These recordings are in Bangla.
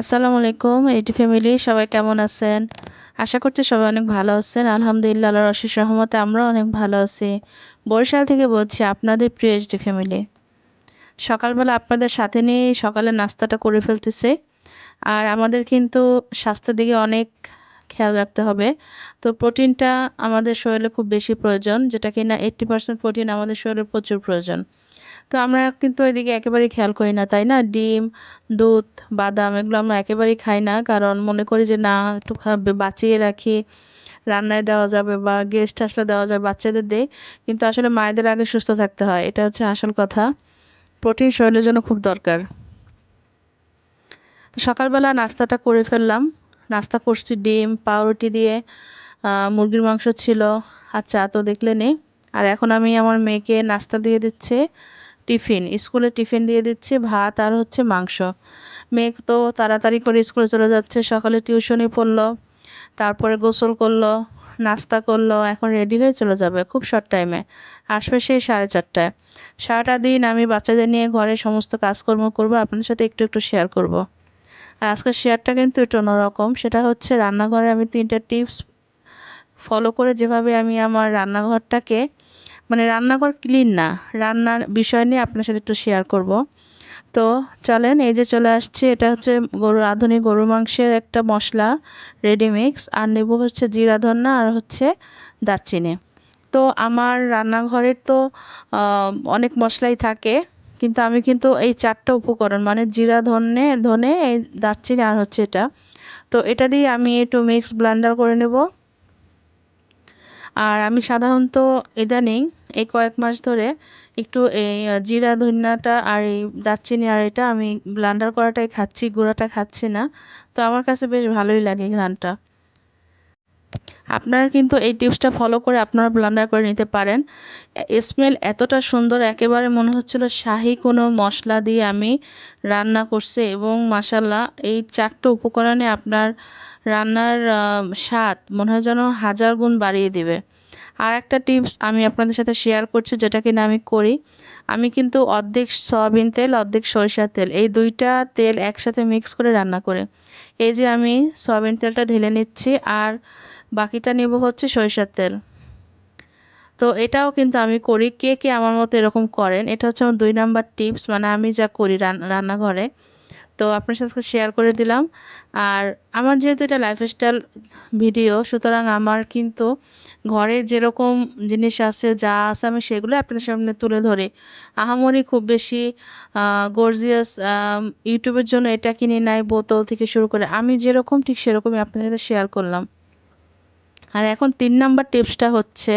আসসালামু আলাইকুম এইটি ফ্যামিলি, সবাই কেমন আছেন? আশা করছি সবাই অনেক ভালো আছেন। আলহামদুলিল্লাহ, আল্লাহর অশেষ রহমতে আমরাও অনেক ভালো আছি। বরিশাল থেকে বলছি আপনাদের প্রিয় এইচডি ফ্যামিলি। সকালবেলা আপনাদের সাথে নিয়ে সকালে নাস্তাটা করে ফেলতেছে। আর আমাদের কিন্তু স্বাস্থ্যের দিকে অনেক খেয়াল রাখতে হবে। তো প্রোটিনটা আমাদের শরীরে খুব বেশি প্রয়োজন, যেটা কিনা এইট্টি পার্সেন্ট প্রোটিন আমাদের শরীরে প্রচুর প্রয়োজন। তো আমরা কিন্তু এদিকে একেবারেই খেয়াল করি না, তাই না? ডিম, দুধ, বাদাম, এগুলো আমরা একেবারেই খাই না। কারণ মনে করি যে, না, একটু বাঁচিয়ে রাখি। রান্নায় দেওয়া যাবে বা গেস্ট আসলে দেওয়া যাবে বাচ্চাদের দেই কিন্তু আসলে মায়েদের আগে সুস্থ থাকতে হয়, এটা হচ্ছে আসল কথা। প্রোটিন শরীরের জন্য খুব দরকার। সকালবেলা নাস্তাটা করে ফেললাম। নাস্তা করছি ডিম, পাউরুটি দিয়ে মুরগির মাংস ছিল আচ্ছা তো দেখলে নেই। আর এখন আমি আমার মেয়েকে নাস্তা দিয়ে দিচ্ছে। টিফিন, স্কুলে টিফিন দিয়ে দিচ্ছি, ভাত আর হচ্ছে মাংস মেয়ে তো তাড়াতাড়ি করে স্কুলে চলে যাচ্ছে, সকালে টিউশনি পড়ল, তারপরে গোসল করল, নাস্তা করল, এখন রেডি হয়ে চলে যাবে খুব শর্ট টাইমে আসবে সেই সাড়ে চারটায় সারাটা দিন আমি বাচ্চাদের নিয়ে ঘরে সমস্ত কাজকর্ম করব, আপনাদের সাথে একটু একটু শেয়ার করব। আর আজকের শেয়ারটা কিন্তু একটু অন্যরকম, সেটা হচ্ছে রান্নাঘরে আমি তিনটা টিপস ফলো করে যেভাবে আমি আমার রান্নাঘরটাকে মানে রান্নাঘর ক্লিন না। রান্নার বিষয় নিয়ে আপনার সাথে একটু শেয়ার করব। তো চলেন, এই যে চলে আসছে, এটা হচ্ছে গরুর আধুনিক গরুর মাংসের একটা মশলা রেডিমিক্স আর নেব হচ্ছে জিরা ধন্না, আর হচ্ছে দারচিনি। তো আমার রান্নাঘরের তো অনেক মশলাই থাকে, কিন্তু আমি কিন্তু এই চারটা উপকরণ মানে জিরা ধনে ধনে, এই দারচিনি, আর হচ্ছে এটা। তো এটা দিয়ে আমি একটু মিক্স ব্লান্ডার করে নেব। আর আমি সাধারণত ইদানিং এই কয়েক মাস ধরে একটু এই জিরা, ধনিয়াটা আর এই দারচিনি আর এটা আমি ব্লান্ডার করাটাই খাচ্ছি, গুঁড়াটা খাচ্ছি না। তো আমার কাছে বেশ ভালোই লাগে ঘ্রানটা আপনারা কিন্তু এই টিপসটা ফলো করে আপনারা ব্লান্ডার করে নিতে পারেন। স্মেল এতটা সুন্দর, একেবারে মনে হচ্ছিল শাহি কোনো মশলা দিয়ে আমি রান্না করছি এবং মাসাল্লাহ এই চারটে উপকরণে আপনার রান্নার স্বাদ মনে হয় যেন হাজার গুণ বাড়িয়ে দিবে। আর একটা টিপস আমি আপনাদের সাথে শেয়ার করছি, যেটা কিনা আমি করি। আমি কিন্তু অর্ধেক সয়াবিন তেল, অর্ধেক সরিষার তেল, এই দুইটা তেল একসাথে মিক্স করে রান্না করে। এই যে আমি সয়াবিন তেলটা ঢেলে নিচ্ছি আর বাকিটা নেব হচ্ছে সরিষার তেল। তো এটাও কিন্তু আমি করি, কে কে আমার মতো এরকম করেন। এটা হচ্ছে আমার দুই নাম্বার টিপস মানে আমি যা করি রান্নাঘরে। তো আপনার সাথে শেয়ার করে দিলাম। আর আমার যেহেতু এটা লাইফস্টাইল ভিডিও সুতরাং আমার কিন্তু ঘরে যেরকম জিনিস আছে, যা আছে আমি সেগুলো আপনাদের সামনে তুলে ধরি। আহামরি খুব বেশি গর্জিয়াস ইউটিউবের জন্য এটা কিনে নাই, বোতল থেকে শুরু করে। আমি যেরকম, ঠিক সেরকমই আপনাদের সাথে শেয়ার করলাম। আর এখন তিন নাম্বার টিপসটা হচ্ছে,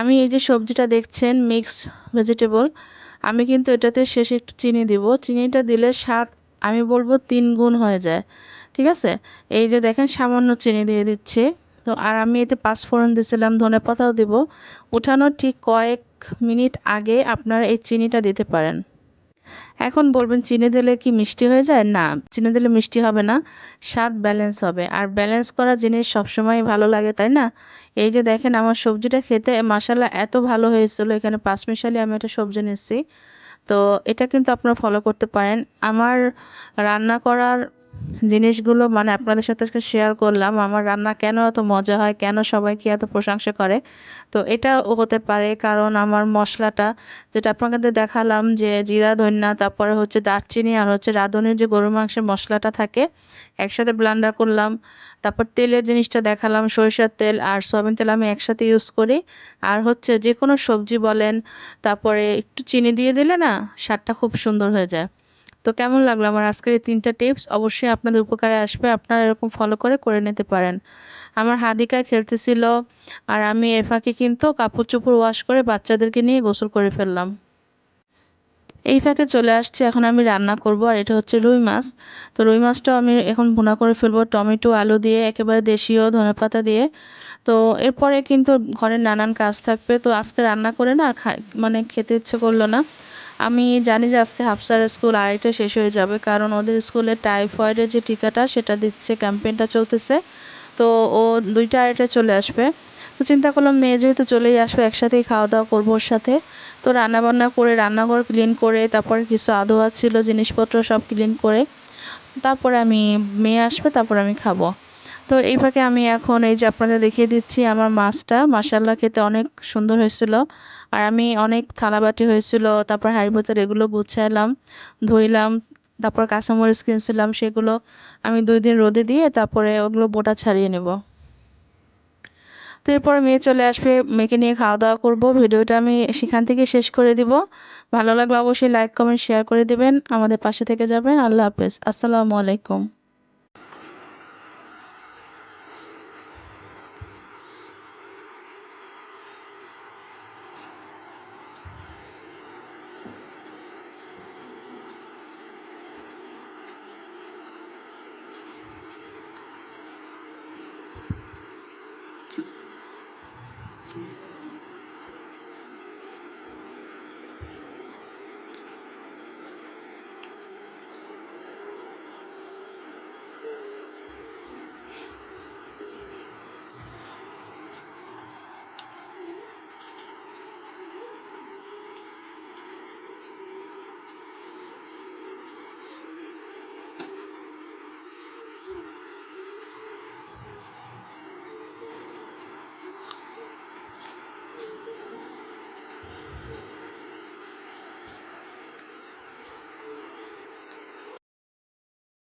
আমি এই যে সবজিটা দেখছেন মিক্স ভেজিটেবল আমি কিন্তু এটাতে শেষে একটু চিনি দিব। চিনিটা দিলে স্বাদ, আমি বলব তিন গুণ হয়ে যায়। ঠিক আছে? এই যে দেখেন সামান্য চিনি দিয়ে দিচ্ছি। তো আর আমি এতে পাঁচফোড়ন দিয়েছিলাম, ধনে পাতাও দিব। উঠানোর ঠিক কয়েক মিনিট আগে আপনারা এই চিনিটা দিতে পারেন। এখন বলবেন, চিনি দিলে কি মিষ্টি হয়ে যায়? না, চিনি দিলে মিষ্টি হবে না, স্বাদ ব্যালেন্স হবে। আর ব্যালেন্স করা জিনিস সবসময় ভালো লাগে, তাই না? এই যে দেখেন, আমার সবজিটা খেতে মাসালা এত ভালো হয়েছিল। এখানে পাঁচমিশালি আমি একটা সবজি নিচ্ছি। তো এটা কিন্তু আপনারা ফলো করতে পারেন। আমার রান্না করার জিনিসগুলো মানে আপনাদের সাথে আজকে শেয়ার করলাম। আমার রান্না কেন এত মজা হয়? কেন সবাই কি এত প্রশংসা করে? তো এটাও হতে পারে, কারণ আমার মশলাটা যেটা আপনাদের দেখালাম যে জিরা, ধনিয়া, তারপরে হচ্ছে দারচিনি আর হচ্ছে রাঁধুনির যে গরু মাংসের মশলাটা থাকে, একসাথে ব্লান্ডার করলাম। তারপর তেলের জিনিসটা দেখালাম, সরিষার তেল আর সয়াবিন তেল আমি একসাথে ইউজ করি। আর হচ্ছে যে কোনো সবজি বলেন, তারপরে একটু চিনি দিয়ে দিলে না, স্বাদটা খুব সুন্দর হয়ে যায়। তো কেমন লাগল? আমার আজকের এই তিনটা টিপস অবশ্যই আপনাদের উপকারে আসবে। আপনারা এরকম ফলো করে করে নিতে পারেন। আমার হাদিকা খেলতেছিল আর আমি এর ফাঁকে কিন্তু কাপড় চোপড় ওয়াশ করে বাচ্চাদেরকে নিয়ে গোসল করে ফেললাম। এই ফাঁকে চলে আসছে, এখন আমি রান্না করব আর এটা হচ্ছে রুই মাছ। তো রুই মাছটাও আমি এখন ভুনা করে ফেলব। টমেটো, আলু দিয়ে, একেবারে দেশীয় ধনেপাতা দিয়ে। তো এরপরে কিন্তু ঘরের নানান কাজ থাকবে। তো আজকে রান্না করে না মানে খেতে ইচ্ছে করল না। আমি জানি যে আজকে হাফসার স্কুল আড়াইটা শেষ হয়ে যাবে, কারণ ওদের স্কুলে টাইফয়েডের যে টিকাটা সেটা দিচ্ছে, ক্যাম্পেইনটা চলতেছে। তো ও দুইটা আড়াইটা চলে আসবে। তো চিন্তা করলাম মেয়ে যেহেতু চলেই আসবে, একসাথেই খাওয়া দাওয়া করব ওর সাথে। তো রান্নাবান্না করে, রান্নাঘর ক্লিন করে, তারপরে কিছু আদোয়া ছিল, জিনিসপত্র সব ক্লিন করে, তারপরে আমি, মেয়ে আসবে, তারপর আমি খাব। তো এই ফাঁকে আমি এখন এই যে আপনাদের দেখিয়ে দিচ্ছি আমার মাছটা। মাসাল্লাহ খেতে অনেক সুন্দর হয়েছিল। আর আমি অনেক থালাবাটি হয়েছিল, তারপর হাঁড়ি বোতল এগুলো গুছাইলাম, ধুইলাম, তারপর কাঁচামরিচ কিনছিলাম, সেগুলো আমি দুই দিন রোদে দিয়ে তারপরে ওগুলো বোটা ছাড়িয়ে নেব। তো এরপর মেয়ে চলে আসবে, মেয়েকে নিয়ে খাওয়া দাওয়া করব। ভিডিওটা আমি সেখান থেকে শেষ করে দিব। ভালো লাগলে অবশ্যই লাইক কমেন্ট শেয়ার করে দেবেন। আমাদের পাশে থেকে যাবেন। আল্লাহ হাফেজ। আসসালামু আলাইকুম।